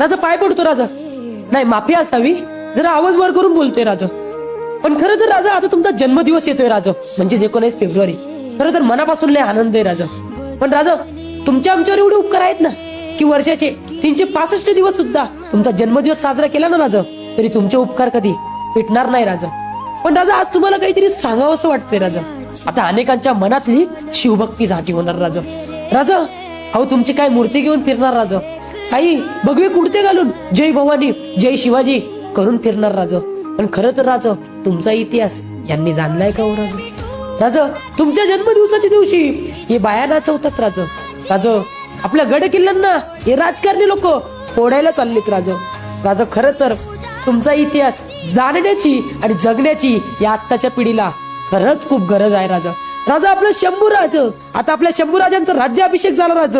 राजा पाय पडतो राजा. नाही माफी असावी. जरा आवाज वर करून बोलतोय राजा. पण खरं तर राजा आता तुमचा जन्मदिवस येतोय राजा. म्हणजे एकोणीस फेब्रुवारी. खरं तर मनापासून लय आनंद आहे राजा. पण राजा तुमच्या आमच्यावर एवढे उपकार आहेत ना की वर्षाचे तीनशे पासष्ट दिवस सुद्धा तुमचा जन्मदिवस साजरा केला ना राजा तरी तुमचे उपकार कधी पिटणार नाही राजा. पण राजा आज तुम्हाला काहीतरी सांगावं असं वाटतंय राजा. आता अनेकांच्या मनातली शिवभक्ती जागी होणार राजा. राजा अहो तुमची काय मूर्ती घेऊन फिरणार राजा? काही भगवे कुडते घालून. जय भवानी जय शिवाजी. करून फिरणार राजा. पण खरं तर राजो तुमचा इतिहास यांनी जाणलाय का हो राजा? राजा तुमच्या जन्मदिवसाच्या दिवशी हे बाया नाचवतात राज. राजा आपल्या गड किल्ल्यांना हे राजकारणी लोक फोडायला चाललेत राजा. राज खरं तर तुमचा इतिहास जाणण्याची आणि जगण्याची या आत्ताच्या पिढीला खरंच खूप गरज आहे राजा. राजा आपलं शंभूराज. आता आपल्या शंभूराजांचा राज्याभिषेक झाला राज.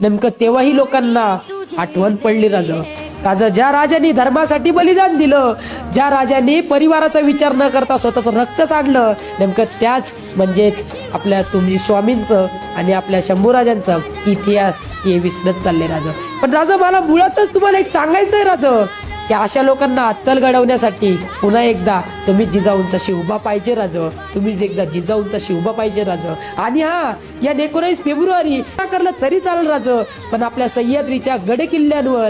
नेमकं तेव्हाही लोकांना आठवण पडली राजा. राजा ज्या राजांनी धर्मासाठी बलिदान दिलं ज्या राजांनी परिवाराचा विचार न करता स्वतःचं रक्त सांडलं नेमकं त्याच म्हणजेच आपल्या तुम्ही स्वामींचं आणि आपल्या शंभूराजांचं इतिहास हे विसरत चालले राजा. पण राजा मला मुळातच तुम्हाला एक सांगायचंय राजा. की अशा लोकांना अत्तल घडवण्यासाठी पुन्हा एकदा तुम्ही जिजाऊंचा शिवबा पाहिजे राज. तुम्ही एकदा जिजाऊंचा शिवबा पाहिजे राज. आणि हा या एकोणीस फेब्रुवारी करलं तरी चालेल राज. पण आपल्या सह्याद्रीच्या गड किल्ल्यांवर